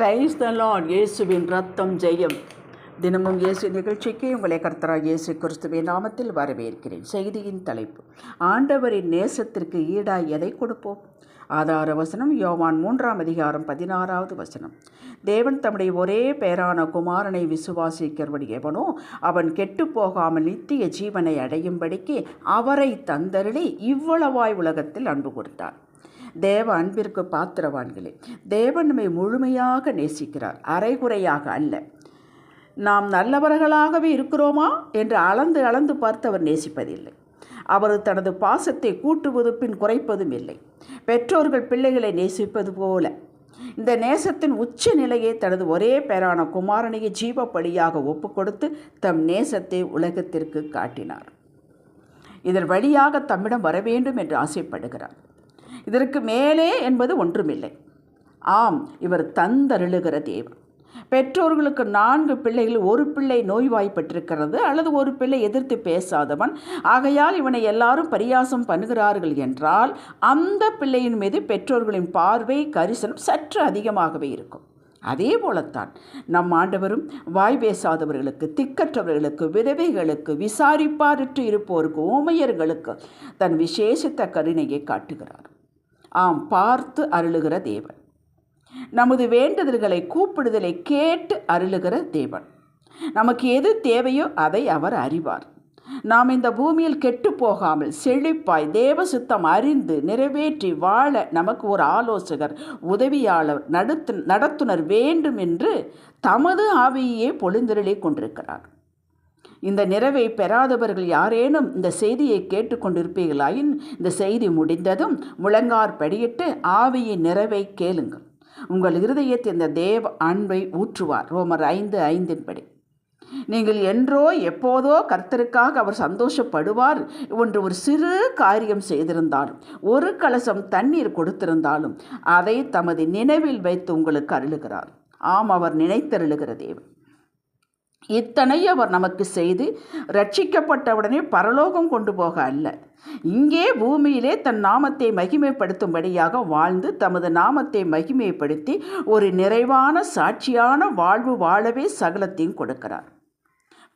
Christ the Lord இயேசுவின் ரத்தம் ஜெயம். தினமும் இயேசு நிகழ்ச்சிக்கு உங்களை கர்த்தராக இயேசு கிறிஸ்துவின் நாமத்தில் வரவேற்கிறேன். செய்தியின் தலைப்பு ஆண்டவரின் நேசத்திற்கு ஈடாய் எதை கொடுப்போம்? ஆதார வசனம் யோவான் மூன்றாம் அதிகாரம் பதினாறாவது வசனம். தேவன் தம்முடைய ஒரே பேரான குமாரனை விசுவாசிக்கிறவன் எவனோ அவன் கெட்டு போகாமல் நித்திய ஜீவனை அடையும்படிக்கு அவரை தந்தருளி இவ்வளவாய் உலகத்தில் அன்பு கொடுத்தார். தேவ அன்பிற்கு பாத்திரவான்களே தேவன் நம்மை முழுமையாக நேசிக்கிறார் அரைகுறையாக அல்ல. நாம் நல்லவர்களாகவே இருக்கிறோமா என்று அளந்து அளந்து பார்த்து அவர் நேசிப்பதில்லை. அவர் தனது பாசத்தை கூட்டுவது பின் குறைப்பதும் இல்லை. பெற்றோர்கள் பிள்ளைகளை நேசிப்பது போல. இந்த நேசத்தின் உச்ச நிலையை தனது ஒரே பேரான குமாரனையை ஜீவப்படியாக ஒப்பு கொடுத்து தம் நேசத்தை உலகத்திற்கு காட்டினார். இதன் வழியாக தம்மிடம் வர வேண்டும் என்று ஆசைப்படுகிறார். இதற்கு மேலே என்பது ஒன்றுமில்லை. ஆம் இவர் தந்தருளுகிற தேவன். பெற்றோர்களுக்கு நான்கு பிள்ளைகள் ஒரு பிள்ளை நோய்வாய்ப்பட்டிருக்கிறது அல்லது ஒரு பிள்ளை எதிர்த்து பேசாதவன். ஆகையால் இவனை எல்லாரும் பரியாசம் பண்ணுகிறார்கள் என்றால் அந்த பிள்ளையின் மீது பெற்றோர்களின் பார்வை கரிசனம் சற்று அதிகமாகவே இருக்கும். அதே போலத்தான் நம் ஆண்டவரும் வாய் பேசாதவர்களுக்கு திக்கற்றவர்களுக்கு விதவைகளுக்கு விசாரிப்பாரற்று இருப்போருக்கு ஊமையர்களுக்கு தன் விசேஷத்த கருணையை காட்டுகிறார். ஆம் பார்த்து அருளுகிற தேவன். நமது வேண்டுதல்களை கூப்பிடுதலை கேட்டு அருளுகிற தேவன். நமக்கு எது தேவையோ அதை அவர் அறிவார். நாம் இந்த பூமியில் கெட்டு போகாமல் செழிப்பாய் தேவ சுத்தம் அறிந்து நிறைவேற்றி வாழ நமக்கு ஒரு ஆலோசகர் உதவியாளர் நடத்து நடத்துனர் வேண்டும் என்று தமது ஆவியையே பொழுந்திரளி கொண்டிருக்கிறார். இந்த நிறைவை பெறாதவர்கள் யாரேனும் இந்த செய்தியை கேட்டுக்கொண்டிருப்பீர்களாயின் இந்த செய்தி முடிந்ததும் முழங்கார் படியிட்டு ஆவியின் நிறைவை கேளுங்கள். உங்கள் இருதயத்தை இந்த தேவ அன்பை ஊற்றுவார். ரோமர் ஐந்து ஐந்தின்படி நீங்கள் என்றோ எப்போதோ கர்த்தருக்காக அவர் சந்தோஷப்படுவார். ஒன்று ஒரு சிறு காரியம் செய்திருந்தாலும் ஒரு கலசம் தண்ணீர் கொடுத்திருந்தாலும் அதை தமது நினைவில் வைத்து உங்களுக்கு அருளுகிறார். ஆம் அவர் நினைத்தருளுகிற தேவன். இத்தனை அவர் நமக்கு செய்து ரட்சிக்கப்பட்டவுடனே பரலோகம் கொண்டு போக அல்ல. இங்கே பூமியிலே தன் நாமத்தை மகிமைப்படுத்தும்படியாக வாழ்ந்து தமது நாமத்தை மகிமைப்படுத்தி ஒரு நிறைவான சாட்சியான வாழ்வு வாழவே சகலத்தையும் கொடுக்கிறார்.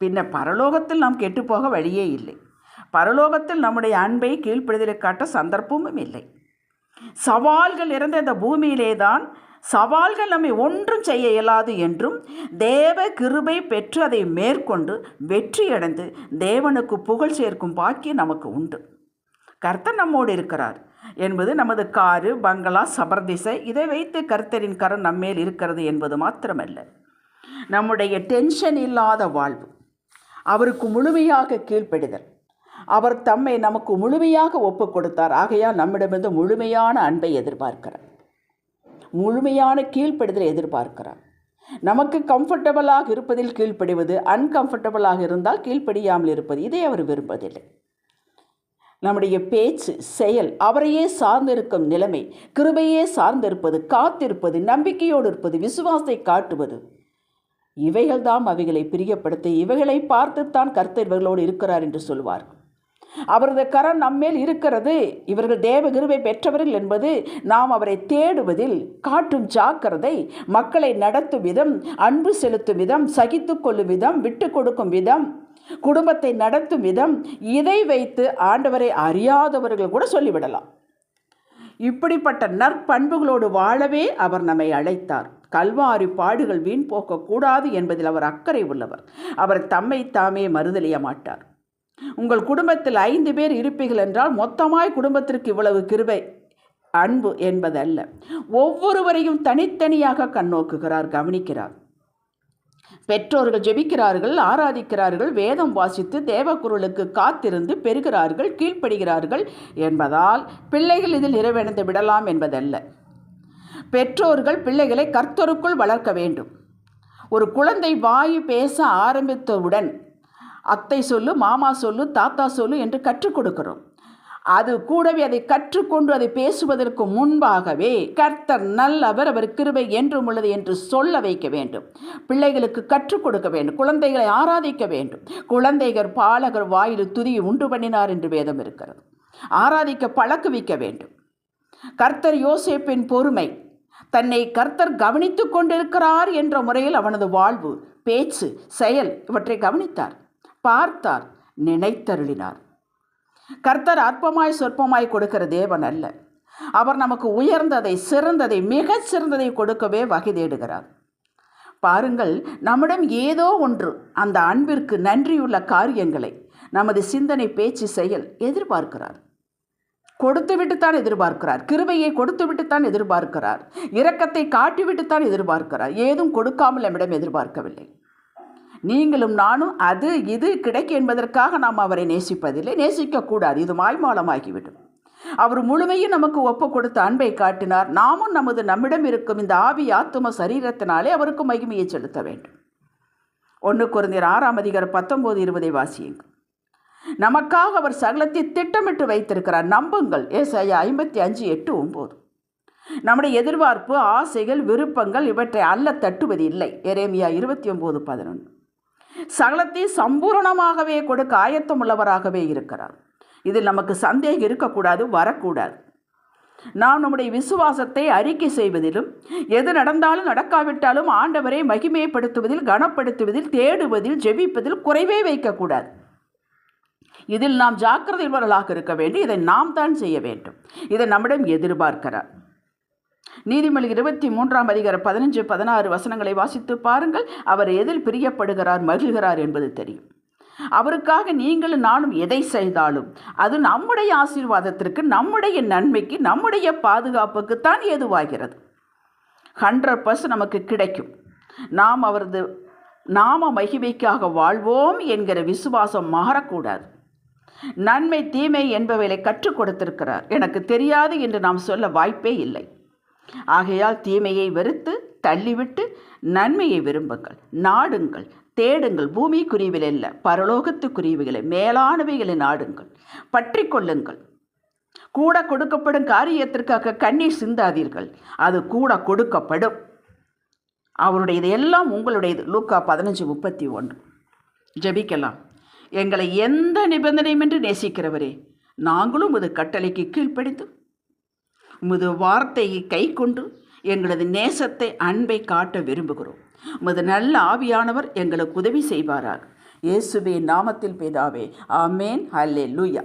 பின்ன பரலோகத்தில் நாம் கெட்டுப்போக வழியே இல்லை. பரலோகத்தில் நம்முடைய அன்பை கீழ்ப்படுதலை காட்ட சந்தர்ப்பமும் இல்லை. சவால்கள் இறந்த இந்த பூமியிலே தான் சவால்கள் நம்மை ஒன்றும் செய்ய இயலாது என்றும் தேவ கிருபை பெற்று அதை மேற்கொண்டு வெற்றியடைந்து தேவனுக்கு புகழ் சேர்க்கும் பாக்கியம் நமக்கு உண்டு. கர்த்தர் நம்மோடு இருக்கிறார். என்பது நமது காரு பங்களா சபர்திசை இதை வைத்து கர்த்தரின் கரம் நம்மேல் இருக்கிறது என்பது மாத்திரமல்ல. நம்முடைய டென்ஷன் இல்லாத வாழ்வு அவருக்கு முழுமையாக கீழ்ப்படிதல். அவர் தம்மை நமக்கு முழுமையாக ஒப்புக் கொடுத்தார். ஆகையால் நம்மிடமிருந்து முழுமையான அன்பை எதிர்பார்க்கிறார். முழுமையான கீழ்ப்படுதலை எதிர்பார்க்கிறார். நமக்கு கம்ஃபர்டபுளாக இருப்பதில் கீழ்ப்படிவது அன்கம்ஃபர்டபுளாக இருந்தால் கீழ்ப்படியாமல் இருப்பது இதை அவர் விரும்புவதில்லை. நம்முடைய பேச்சு செயல் அவரையே சார்ந்திருக்கும் நிலைமை கிருபையே சார்ந்திருப்பது காத்திருப்பது நம்பிக்கையோடு இருப்பது விசுவாசத்தை காட்டுவது இவைகள்தான் அவைகளை பிரியப்படுத்த இவைகளை பார்த்துத்தான் கர்த்தர் இவர்களோடு இருக்கிறார் என்று சொல்வார்கள். அவரது கரம் நம்மேல் இருக்கிறது. இவர்கள் தேவ கிருவை பெற்றவர்கள் என்பது நாம் அவரை தேடுவதில் காட்டும் ஜாக்கிரதை மக்களை நடத்தும் விதம் அன்பு செலுத்தும் விதம் சகித்து கொள்ளும் விதம் விட்டு கொடுக்கும் விதம் குடும்பத்தை நடத்தும் விதம் இதை வைத்து ஆண்டவரை அறியாதவர்கள் கூட சொல்லிவிடலாம். இப்படிப்பட்ட நற்பண்புகளோடு வாழவே அவர் நம்மை அழைத்தார். கல்வாரி பாடுகள் வீண் போக்கக்கூடாது என்பதில் அவர் அக்கறை உள்ளவர். அவர் தம்மை தாமே மறுதலிய மாட்டார். உங்கள் குடும்பத்தில் ஐந்து பேர் இருப்பீர்கள் என்றால் மொத்தமாய் குடும்பத்திற்கு இவ்வளவு கிருபை அன்பு என்பதல்ல. ஒவ்வொருவரையும் தனித்தனியாக கண்ணோக்குகிறார் கவனிக்கிறார். பெற்றோர்கள் ஜெபிக்கிறார்கள் ஆராதிக்கிறார்கள் வேதம் வாசித்து தேவக்குரலுக்கு காத்திருந்து பெறுகிறார்கள் கீழ்ப்படுகிறார்கள் என்பதால் பிள்ளைகள் இதில் நிறைவடைந்து விடலாம் என்பதல்ல. பெற்றோர்கள் பிள்ளைகளை கர்த்தருக்குள் வளர்க்க வேண்டும். ஒரு குழந்தை வாயு பேச ஆரம்பித்தவுடன் அத்தை சொல்லு மாமா சொல்லு தாத்தா சொல்லு என்று கற்றுக் கொடுக்கிறோம். அது கூடவே அதை கற்றுக்கொண்டு அதை பேசுவதற்கு முன்பாகவே கர்த்தர் நல்லவர் அவர் கிருபை என்றும் உள்ளது என்று சொல்ல வைக்க வேண்டும். பிள்ளைகளுக்கு கற்றுக் கொடுக்க வேண்டும். குழந்தைகளை ஆராதிக்க வேண்டும். குழந்தைகள் பாலகர் வாயில் துதியை உண்டு பண்ணினார் என்று வேதம் இருக்கிறது. ஆராதிக்க பழக்குவிக்க வேண்டும். கர்த்தர் யோசேப்பின் பொறுமை தன்னை கர்த்தர் கவனித்துக் கொண்டிருக்கிறார் என்ற முறையில் அவனது வாழ்வு பேச்சு செயல் இவற்றை கவனித்தார். பார்த்தார் நினைத்தருளினார். கர்த்தர் அற்பமாய் சொற்பமாய் கொடுக்கிற தேவன் அல்ல. அவர் நமக்கு உயர்ந்ததை சிறந்ததை மிகச் சிறந்ததை கொடுக்கவே வகை தேடுகிறார். பாருங்கள் நம்மிடம் ஏதோ ஒன்று அந்த அன்பிற்கு நன்றியுள்ள காரியங்களை நமது சிந்தனை பேச்சு செயல் எதிர்பார்க்கிறார். கொடுத்துவிட்டுத்தான் எதிர்பார்க்கிறார். கிருபையை கொடுத்துவிட்டுத்தான் எதிர்பார்க்கிறார். இரக்கத்தை காட்டிவிட்டுத்தான் எதிர்பார்க்கிறார். ஏதும் கொடுக்காமல் நம்மிடம் எதிர்பார்க்கவில்லை. நீங்களும் நானும் அது இது கிடைக்கும் என்பதற்காக நாம் அவரை நேசிப்பதில்லை. நேசிக்கக்கூடாது. இது மாய்மாலமாகிவிடும். அவர் முழுமையும் நமக்கு ஒப்பு கொடுத்த அன்பை காட்டினார். நாமும் நமது நம்மிடம் இருக்கும் இந்த ஆவி ஆத்தும சரீரத்தினாலே அவருக்கு மகிமையை செலுத்த வேண்டும். ஒன்று குறைந்தர் ஆறாம் அதிகாரம் பத்தொம்போது இருபதை வாசியுங்கள். நமக்காக அவர் சகலத்தை திட்டமிட்டு வைத்திருக்கிறார். நம்புங்கள். ஏசாயா ஐம்பத்தி அஞ்சு எட்டு ஒம்பது நம்முடைய எதிர்பார்ப்பு ஆசைகள் விருப்பங்கள் இவற்றை அல்ல தட்டுவது இல்லை எரேமியா இருபத்தி ஒம்பது பதினொன்று. சகலத்தை சம்பூரணமாகவே கொடுக்க ஆயத்தம் உள்ளவராகவே இருக்கிறார். இதில் நமக்கு சந்தேகம் இருக்கக்கூடாது வரக்கூடாது. நாம் நம்முடைய விசுவாசத்தை அறிக்கை செய்வதிலும் எது நடந்தாலும் நடக்காவிட்டாலும் ஆண்டவரை மகிமைப்படுத்துவதில் கனப்படுத்துவதில் தேடுவதில் ஜெபிப்பதில் குறைவே வைக்கக்கூடாது. இதில் நாம் ஜாக்கிரதைவர்களாக இருக்க வேண்டும் இதை நாம் தான் செய்ய வேண்டும். இதை நம்மிடம் எதிர்பார்க்கிறார். நீதிமொழி இருபத்தி மூன்றாம் அதிகார பதினஞ்சு பதினாறு வசனங்களை வாசித்து பாருங்கள். அவர் எதில் பிரியப்படுகிறார் மகிழ்கிறார் என்பது தெரியும். அவருக்காக நீங்களும் நானும் எதை செய்தாலும் அது நம்முடைய ஆசீர்வாதத்திற்கு நம்முடைய நன்மைக்கு நம்முடைய பாதுகாப்புக்குத்தான் ஏதுவாகிறது. ஹண்ட்ரட் பர்சன்ட் நமக்கு கிடைக்கும். நாம் அவரது நாம மகிமைக்காக வாழ்வோம் என்கிற விசுவாசம் மாறக்கூடாது. நன்மை தீமை என்பவைகளை கற்றுக் கொடுத்திருக்கிறார். எனக்கு தெரியாது என்று நாம் சொல்ல வாய்ப்பே இல்லை. ஆகையால் தீமையை வெறுத்து தள்ளிவிட்டு நன்மையை விரும்புங்கள். நாடுங்கள் தேடுங்கள். பூமி குறிவில் அல்ல பரலோகத்து குறிவுகளை மேலானவைகளை நாடுங்கள். பற்றி கொள்ளுங்கள். கூட கொடுக்கப்படும் காரியத்திற்காக கண்ணீர் சிந்தாதீர்கள். அது கூட கொடுக்கப்படும். அவருடையது எல்லாம் உங்களுடையது. லூக்கா பதினஞ்சு முப்பத்தி ஒன்று. ஜெபிக்கலாம். எங்களை எந்த நிபந்தனையும் என்று நேசிக்கிறவரே நாங்களும் இது கட்டளைக்கு கீழ்ப்படிந்து உமது வார்த்தையை கை கொண்டு எங்களது நேசத்தை அன்பை காட்ட விரும்புகிறோம். உமது நல்ல ஆவியானவர் எங்களுக்கு உதவி செய்வாராக. இயேசுவே நாமத்தில் பேதாவே ஆமேன் ஹல்லே லூயா